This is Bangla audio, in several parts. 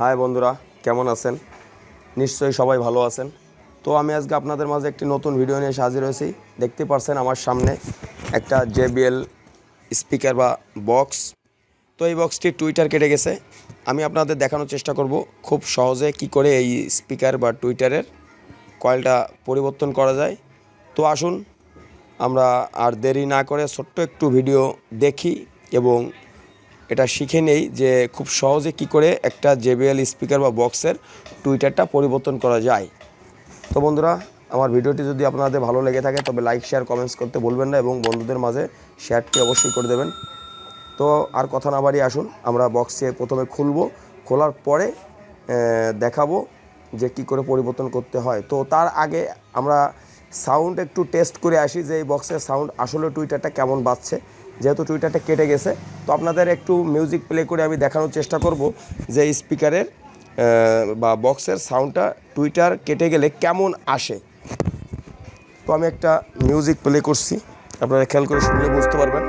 হাই বন্ধুরা, কেমন আছেন? নিশ্চয়ই সবাই ভালো আছেন। তো আমি আজকে আপনাদের মাঝে একটি নতুন ভিডিও নিয়ে হাজির হয়েছি। দেখতে পারছেন আমার সামনে একটা জেবিএল স্পিকার বা বক্স তো এই বক্সটি টুইটার কেটে গেছে। আমি আপনাদের দেখানোর চেষ্টা করব খুব সহজে কি করে এই স্পিকার বা টুইটারের কয়েলটা পরিবর্তন করা যায়। তো আসুন, আমরা আর দেরি না করে ছোট্ট একটু ভিডিও দেখি এবং এটা শিখে নেই যে খুব সহজে কি করে একটা জেবিএল স্পিকার বা বক্সের টুইটারটা পরিবর্তন করা যায়। তো বন্ধুরা, আমার ভিডিওটি যদি আপনাদের ভালো লেগে থাকে, তবে লাইক, শেয়ার, কমেন্টস করতে বলবেন না এবং বন্ধুদের মাঝে শেয়ারটি অবশ্যই করে দেবেন। তো আর কথা না বাড়িয়ে আসুন, আমরা বক্সে প্রথমে খুলব, খোলার পরে দেখাবো যে কি করে পরিবর্তন করতে হয়। তো তার আগে আমরা সাউন্ড একটু টেস্ট করে আসি যে এই বক্সের সাউন্ড আসলে টুইটারটা কেমন বাজছে। যেহেতু টুইটারটা কেটে গেছে, তো আপনাদের একটু মিউজিক প্লে করে আমি দেখানোর চেষ্টা করব যে স্পিকারের বা বক্সের সাউন্ডটা টুইটার কেটে গেলে কেমন আসে। তো আমি একটা মিউজিক প্লে করছি, আপনারা খেয়াল করে শুনলে বুঝতে পারবেন।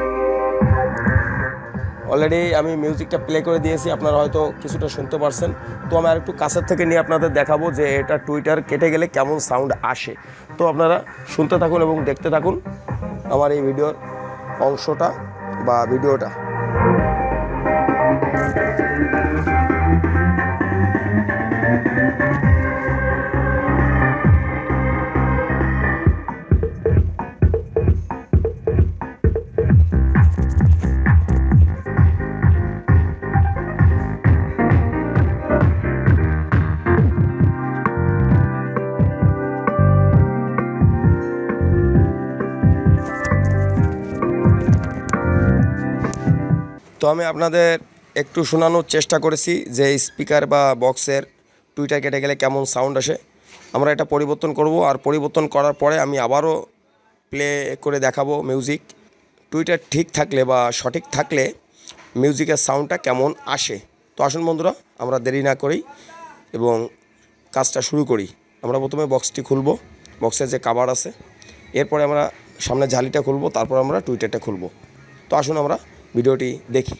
অলরেডি আমি মিউজিকটা প্লে করে দিয়েছি, আপনারা হয়তো কিছুটা শুনতে পারছেন। তো আমি আর একটু কাছের থেকে নিয়ে আপনাদের দেখাবো যে এটা টুইটার কেটে গেলে কেমন সাউন্ড আসে। তো আপনারা শুনতে থাকুন এবং দেখতে থাকুন আমার এই ভিডিওর অংশটা বা ভিডিওটা। আমি আপনাদের একটু শোনানোর চেষ্টা করেছি যে স্পিকার বা বক্সের টুইটার কেটে গেলে কেমন সাউন্ড আসে। আমরা এটা পরিবর্তন করব আর পরিবর্তন করার পরে আমি আবারও প্লে করে দেখাবো মিউজিক টুইটার ঠিক থাকলে বা সঠিক থাকলে মিউজিকের সাউন্ডটা কেমন আসে। তো আসুন বন্ধুরা, আমরা দেরি না করি এবং কাজটা শুরু করি। আমরা প্রথমে বক্সটি খুলব। বক্সের যে কাভার আছে, এরপরে আমরা সামনে ঝালিটা খুলব, তারপর আমরা টুইটারটা খুলব। তো আসুন আমরা ভিডিওটি দেখি।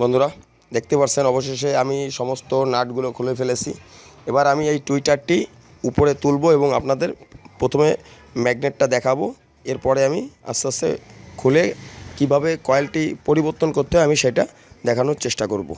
বন্ধুরা, দেখতে পাচ্ছেন অবশেষে আমি সমস্ত নাটগুলো খুলে ফেলেছি। এবার আমি এই টুইটারটি উপরে তুলব এবং আপনাদের প্রথমে ম্যাগনেটটা দেখাবো। এরপরে আমি আস্তে আস্তে খুলে কীভাবে কয়েলটি পরিবর্তন করতে হয় আমি সেটা দেখানোর চেষ্টা করব।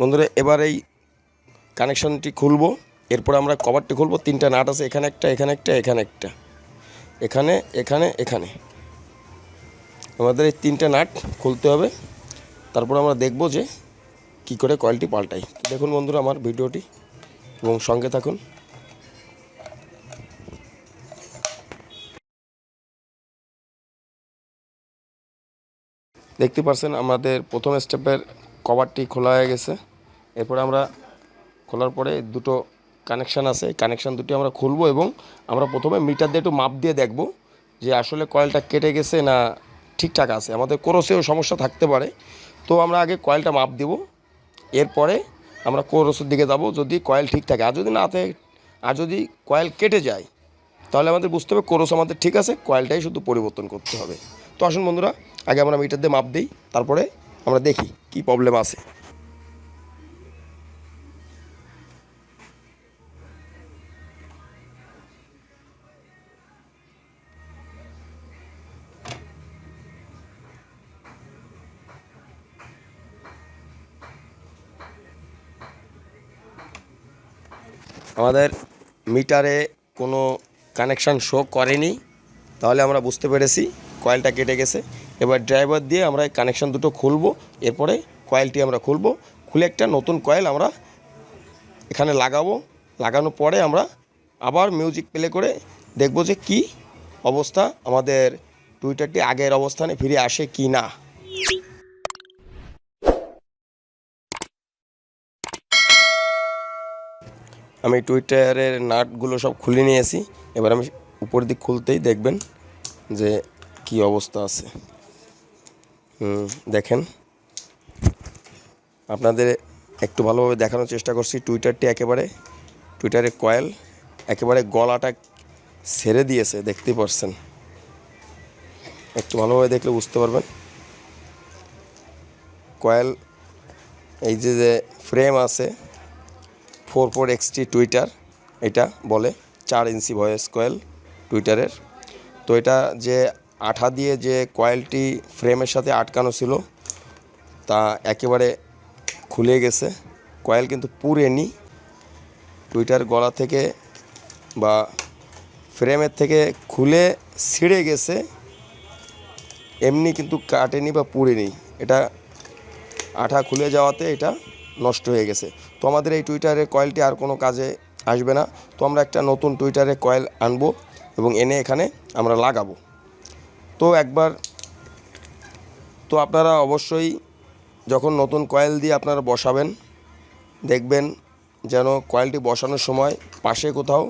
বন্ধুরা, এবার এই কানেকশানটি খুলবো। এরপর আমরা কভারটি খুলবো। তিনটা নাট আছে, এখানে একটা এখানে একটা এখানে একটা। এখানে এখানে এখানে। আমাদের এই তিনটে নাট খুলতে হবে। তারপর আমরা দেখব যে কি করে কয়েলটি পাল্টাই। দেখুন বন্ধুরা আমার ভিডিওটি এবং সঙ্গে থাকুন। দেখতে পাচ্ছেন আমাদের প্রথম স্টেপের কভারটি খোলা হয়ে গেছে। এরপরে আমরা খোলার পরে দুটো কানেকশান আছে। কানেকশান দুটি আমরা খুলবো এবং আমরা প্রথমে মিটার দিয়ে একটু মাপ দিয়ে দেখব যে আসলে কয়েলটা কেটে গেছে না ঠিকঠাক আছে। আমাদের কোরসেও সমস্যা থাকতে পারে। তো আমরা আগে কয়েলটা মাপ দেব। এরপরে আমরা কোরসের দিকে যাব যদি কয়েল ঠিক থাকে। আর যদি না থাকে, আর যদি কয়েল কেটে যায়, তাহলে আমাদের বুঝতে হবে কোরস আমাদের ঠিক আছে কয়েলটাই শুধু পরিবর্তন করতে হবে। তো আসুন বন্ধুরা, আগে আমরা মিটার দিয়ে মাপ দিই, তারপরে আমরা দেখি কি প্রবলেম আছে। আমাদের মিটারে কোনো কানেকশান শো করেনি, তাহলে আমরা বুঝতে পেরেছি কয়েলটা কেটে গেছে। এবার ড্রাইভার দিয়ে আমরা এই কানেকশান দুটো খুলবো, এরপরে কয়েলটি আমরা খুলবো। খুলে একটা নতুন কয়েল আমরা এখানে লাগাবো। লাগানোর পরে আমরা আবার মিউজিক প্লে করে দেখব যে কি অবস্থা আমাদের টুইটারটি আগের অবস্থানে ফিরে আসে কি না। আমি টুইটারের নাটগুলো সব খুলে নিয়েছি। এবার আমি উপর দিক খুলতেই দেখবেন যে কি অবস্থা আছে। দেখেন। আপনাদের একটু ভালোভাবে দেখানোর চেষ্টা করছি। টুইটারটি একেবারে টুইটারের কয়েল একেবারে গলাটা ছেড়ে দিয়েছে, দেখতেই পারছেন। একটু ভালোভাবে দেখলে বুঝতে পারবেন। কয়েল এই যে যে ফ্রেম আছে ফোর ফোর এক্সটি টুইটার, এটা বলে চার ইঞ্চি ভয়েস কয়েল টুইটারের। তো এটা যে আঠা দিয়ে যে কয়েলটি ফ্রেমের সাথে আটকানো ছিল, তা একেবারে খুলে গেছে। কয়েল কিন্তু পুড়েনি। টুইটার গলা থেকে বা ফ্রেমের থেকে খুলে ছিঁড়ে গেছে। এমনি কিন্তু কাটেনি বা পুড়েনি। এটা আঠা খুলে যাওয়াতে এটা নষ্ট হয়ে গেছে। তো আমাদের এই টুইটারের কয়েলটি আর কোনো কাজে আসবে না। তো আমরা একটা নতুন টুইটারের কয়েল আনব এবং এনে এখানে আমরা লাগাবো। তো একবার, তো আপনারা অবশ্যই যখন নতুন কয়েল দিয়ে আপনারা বসাবেন, দেখবেন যেন কয়েলটি বসানোর সময় পাশে কোথাও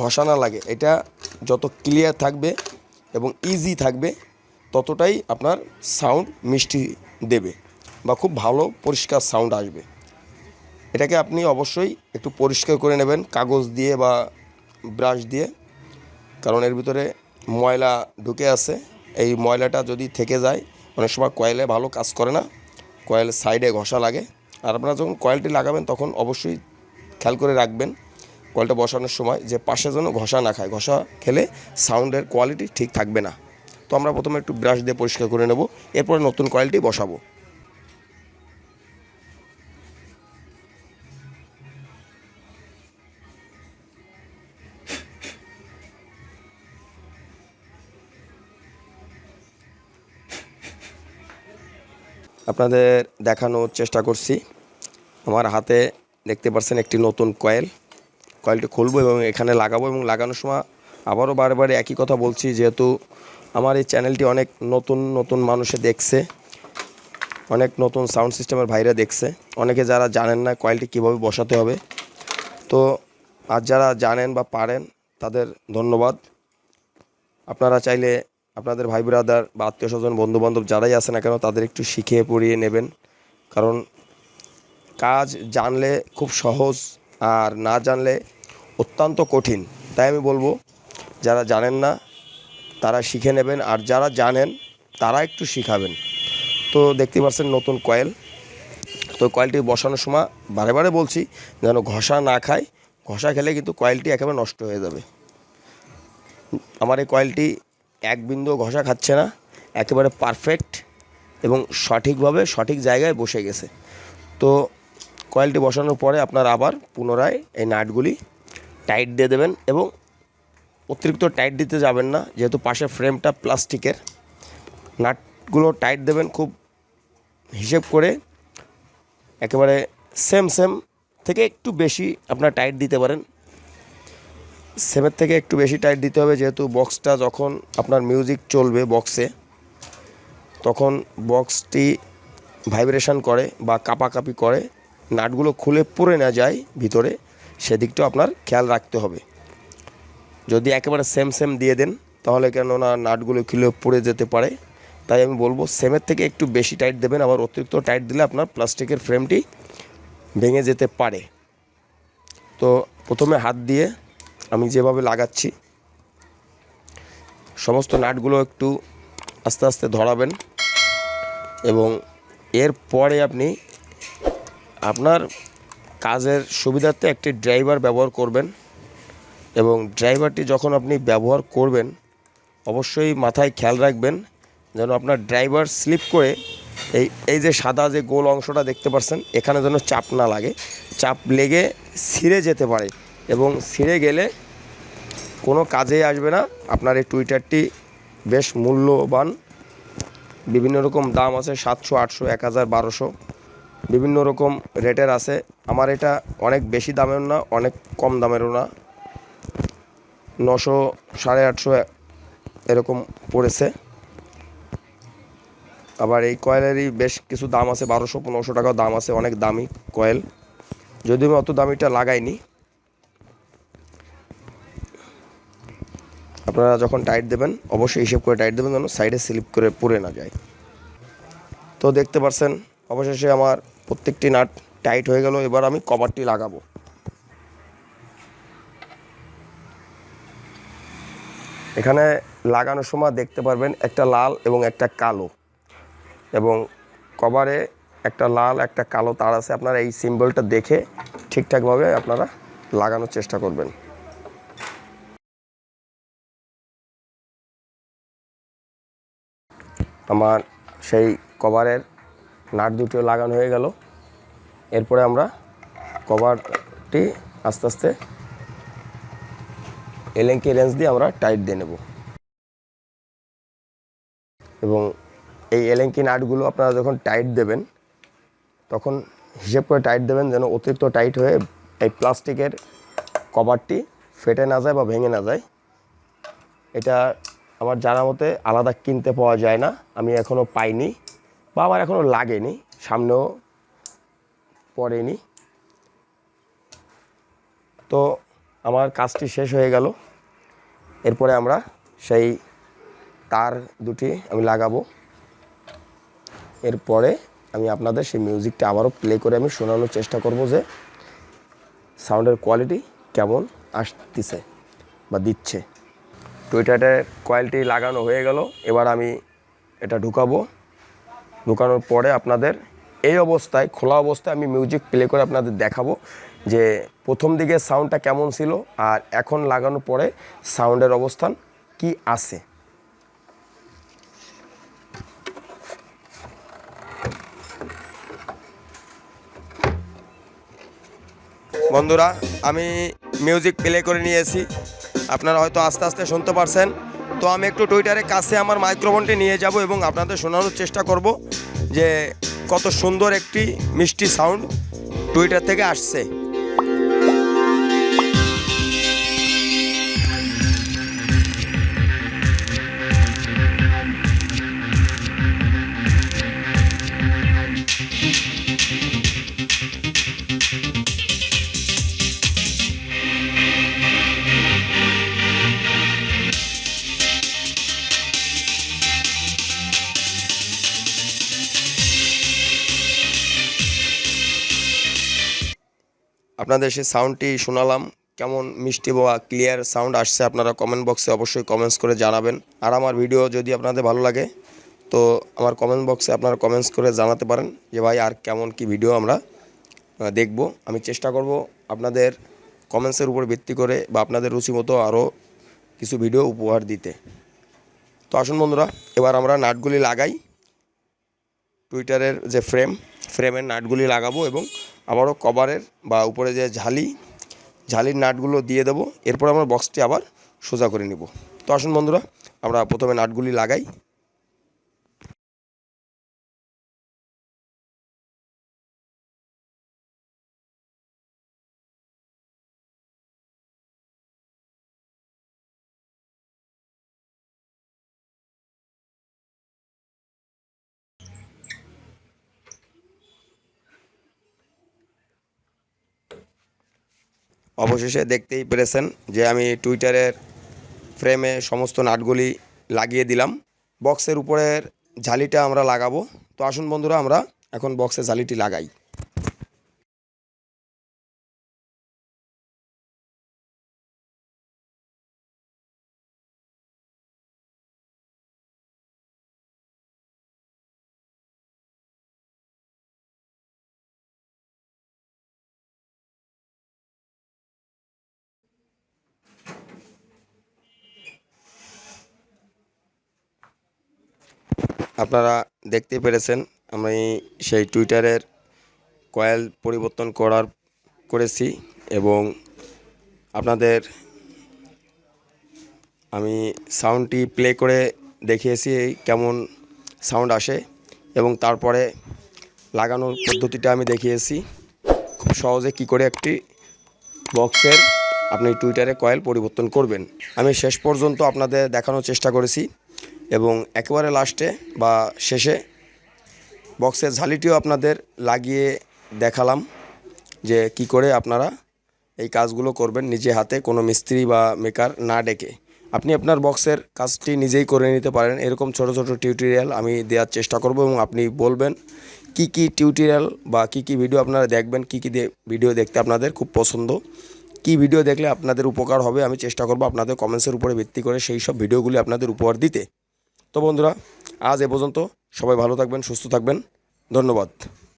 ঘষা না লাগে। এটা যত ক্লিয়ার থাকবে এবং ইজি থাকবে, ততটাই আপনার সাউন্ড মিষ্টি দেবে। বা খুব ভালো পরিষ্কার সাউন্ড আসবে। এটাকে আপনি অবশ্যই একটু পরিষ্কার করে নেবেন কাগজ দিয়ে বা ব্রাশ দিয়ে, কারণ এর ভিতরে ময়লা ঢুকে আছে। এই ময়লাটা যদি থেকে যায়, অনেক সময় কয়েলে ভালো কাজ করে না কয়েল সাইডে ঘষা লাগে। আর আপনারা যখন কয়েলটি লাগাবেন, তখন অবশ্যই খেয়াল করে রাখবেন কয়েলটা বসানোর সময় যে পাশে যেন ঘষা না খায়। ঘষা খেলে সাউন্ডের কোয়ালিটি ঠিক থাকবে না। তো আমরা প্রথমে একটু ব্রাশ দিয়ে পরিষ্কার করে নেব, এরপরে নতুন কয়েলটি বসাবো। আপনাদের দেখানোর চেষ্টা করছি। আমার হাতে দেখতে পাচ্ছেন একটি নতুন কয়েল কয়েলটি খুলবো এবং এখানে লাগাবো এবং লাগানোর সময় আবারও বারে বারে একই কথা বলছি, যেহেতু আমার এই চ্যানেলটি অনেক নতুন নতুন মানুষে দেখছে, অনেক নতুন সাউন্ড সিস্টেমের ভাইরা দেখছে। অনেকে যারা জানেন না কয়েলটি কীভাবে বসাতে হবে। তো আর যারা জানেন বা পারেন, তাদের ধন্যবাদ। আপনারা চাইলে আপনাদের ভাই ব্রাদার বা আত্মীয় স্বজন বন্ধু বান্ধব যারাই আছে না কেন, তাদের একটু শিখিয়ে পড়িয়ে নেবেন। কারণ কাজ জানলে খুব সহজ, আর না জানলে অত্যন্ত কঠিন। তাই আমি বলব, যারা জানেন না, তারা শিখে নেবেন, আর যারা জানেন, তারা একটু শিখাবেন। তো দেখতে পাচ্ছেন নতুন কয়েল। তো কয়েলটি বসানোর সময় বারে বারে বলছি, যেন ঘষা না খায়। ঘষা খেলে কিন্তু কয়েলটি একেবারে নষ্ট হয়ে যাবে। আমার এই কয়েলটি এক বিন্দু ঘষা খাচ্ছে না, একেবারে পারফেক্ট এবং সঠিকভাবে সঠিক জায়গায় বসে গেছে। তো কয়েলটি বসানোর পরে আপনার আবার পুনরায় এই নাটগুলি টাইট দিয়ে দেবেন এবং অতিরিক্ত টাইট দিতে যাবেন না, যেহেতু পাশে ফ্রেমটা প্লাস্টিকের নাটগুলো টাইট দেবেন খুব হিসেব করে, একেবারে সেম সেম থেকে একটু বেশি আপনার টাইট দিতে পারেন। সেমের থেকে একটু বেশি টাইট দিতে হবে, যেহেতু বক্সটা যখন আপনার মিউজিক চলবে বক্সে তখন বক্সটি ভাইব্রেশন করে বা কাপাকাপি করে, নাটগুলো খুলে পড়ে না যায় ভিতরে, সেদিকটাও আপনার খেয়াল রাখতে হবে। যদি একেবারে সেম সেম দিয়ে দেন, তাহলে কেননা নাটগুলো খুলে পড়ে যেতে পারে। তাই আমি বলব সেমের থেকে একটু বেশি টাইট দেবেন, আবার অতিরিক্ত টাইট দিলে আপনার প্লাস্টিকের ফ্রেমটি ভেঙে যেতে পারে। তো প্রথমে হাত দিয়ে আমি যেভাবে লাগাচ্ছি, সমস্ত নাটগুলো একটু আস্তে আস্তে ধরাবেন এবং এরপরে আপনি আপনার কাজের সুবিধার্থে একটি ড্রাইভার ব্যবহার করবেন এবং ড্রাইভারটি যখন আপনি ব্যবহার করবেন, অবশ্যই মাথায় খেয়াল রাখবেন যেন আপনার ড্রাইভার স্লিপ করে এই এই যে সাদা যে গোল অংশটা দেখতে পাচ্ছেন, এখানে যেন চাপ না লাগে, চাপ লেগে ছিঁড়ে যেতে পারে। এবং ছিঁড়ে গেলে কোনো কাজেই আসবে না। আপনার এই টুইটারটি বেশ মূল্যবান। বিভিন্ন রকম দাম আছে সাতশো, আটশো, এক হাজার, বারোশো। বিভিন্ন রকম রেটের আছে। আমার এটা অনেক বেশি দামের না, অনেক কম দামেরও না। নশো, সাড়ে আটশো এরকম পড়েছে। আবার এই কয়েলেরই বেশ কিছু দাম আছে, বারোশো, পনেরোশো টাকা দাম আছে, অনেক দামি কয়েল। যদিও আমি অত দামিটা লাগাইনি। আপনারা যখন টাইট দেবেন, অবশ্যই হিসেব করে টাইট দেবেন যেন সাইডে স্লিপ করে পড়ে না যায়। তো দেখতে পাচ্ছেন অবশেষে আমার প্রত্যেকটি নাট টাইট হয়ে গেল, এবার আমি কভারটি লাগাবো। এখানে লাগানোর সময় দেখতে পারবেন একটা লাল এবং একটা কালো। এবং কভারে একটা লাল, একটা কালো তার আছে, আপনারা এই সিম্বলটা দেখে ঠিকঠাকভাবে আপনারা লাগানোর চেষ্টা করবেন। আমার সেই কভারের নাট দুটিও লাগানো হয়ে গেল। এরপরে আমরা কভারটি আস্তে আস্তে এলেঙ্কি রেঞ্জ দিয়ে আমরা টাইট দিয়ে নেব। এবং এই এলেঙ্কি নাটগুলো আপনারা যখন টাইট দেবেন, তখন হিসেব করে টাইট দেবেন যেন অতিরিক্ত টাইট হয়ে এই প্লাস্টিকের কভারটি ফেটে না যায় বা ভেঙে না যায়। এটা আমার জানা মতে আলাদা কিনতে পাওয়া যায় না। আমি এখনও পাইনি বা আমার এখনও লাগেনি, সামনেও পড়েনি। তো আমার কাজটি শেষ হয়ে গেল। এরপরে আমরা সেই তার দুটি আমি লাগাবো। এরপরে আমি আপনাদের সেই মিউজিকটা আবারও প্লে করে আমি শোনানোর চেষ্টা করব যে সাউন্ডের কোয়ালিটি কেমন আসতেছে বা দিচ্ছে। টুইটারের কয়েলটি লাগানো হয়ে গেল। এবার আমি এটা ঢুকাবো। ঢুকানোর পরে আপনাদের এই অবস্থায়, খোলা অবস্থায় আমি মিউজিক প্লে করে আপনাদের দেখাবো যে প্রথম দিকে সাউন্ডটা কেমন ছিল আর এখন লাগানোর পরে সাউন্ডের অবস্থান কি আছে। বন্ধুরা, আমি মিউজিক প্লে করে নিয়েছি। আপনারা হয়তো আস্তে আস্তে শুনতে পারছেন। তো আমি একটু টুইটারের কাছে আমার মাইক্রোফোনটি নিয়ে যাব এবং আপনাদের শোনানোর চেষ্টা করব যে কত সুন্দর একটি মিষ্টি সাউন্ড টুইটার থেকে আসছে। আপনাদের সেই সাউন্ডটি শোনালাম। কেমন মিষ্টি বা ক্লিয়ার সাউন্ড আসছে আপনারা কমেন্ট বক্সে অবশ্যই কমেন্টস করে জানাবেন। আর আমার ভিডিও যদি আপনাদের ভালো লাগে, তো আমার কমেন্ট বক্সে আপনারা কমেন্টস করে জানাতে পারেন যে ভাই আর কেমন কি ভিডিও আমরা দেখব। আমি চেষ্টা করব আপনাদের কমেন্টসের উপর ভিত্তি করে বা আপনাদের রুচি মতো আরও কিছু ভিডিও উপহার দিতে। তো আসুন বন্ধুরা, এবার আমরা নাটগুলি লাগাই। টুইটারের যে ফ্রেম ফ্রেমের নাটগুলি লাগাবো এবং আবারও কভারের বা উপরে যে ঝালি, ঝালির নাটগুলো দিয়ে দেবো। এরপর আমরা বক্সটি আবার সোজা করে নেব। তো আসুন বন্ধুরা, আমরা প্রথমে নাটগুলি লাগাই। অবশেষে দেখতেই পেরেছেন যে আমি টুইটারের ফ্রেমে সমস্ত নাটগুলি লাগিয়ে দিলাম। বক্সের উপরের ঝালিটা আমরা লাগাবো। তো আসুন বন্ধুরা, আমরা এখন বক্সে জালিটি লাগাই। আপনারা দেখতে পেরেছেন, আমি সেই টুইটারের কয়েল পরিবর্তন করার করেছি এবং আপনাদের আমি সাউন্ডটি প্লে করে দেখিয়েছি কেমন সাউন্ড আসে এবং তারপরে লাগানোর পদ্ধতিটা আমি দেখিয়েছি। খুব সহজে কি করে একটি বক্সের আপনি টুইটারে কয়েল পরিবর্তন করবেন। আমি শেষ পর্যন্ত আপনাদের দেখানোর চেষ্টা করেছি। এবং একেবারে লাস্টে বা শেষে বক্সের ঝালিটিও আপনাদের লাগিয়ে দেখালাম যে কি করে আপনারা এই কাজগুলো করবেন নিজে হাতে কোনো মিস্ত্রি বা মেকার না ডেকে। আপনি আপনার বক্সের কাজটি নিজেই করে নিতে পারেন। এরকম ছোট ছোট টিউটোরিয়াল আমি দেওয়ার চেষ্টা করব এবং আপনি বলবেন কি কি টিউটোরিয়াল বা কি কি ভিডিও আপনারা দেখবেন, কি কি ভিডিও দেখতে আপনাদের খুব পছন্দ, কি ভিডিও দেখলে আপনাদের উপকার হবে আমি চেষ্টা করব আপনাদের কমেন্টসের উপরে ভিত্তি করে সেই সব ভিডিওগুলি আপনাদের উপহার দিতে। তো বন্ধুরা আজ এ পর্যন্ত। সবাই ভালো থাকবেন সুস্থ থাকবেন। ধন্যবাদ।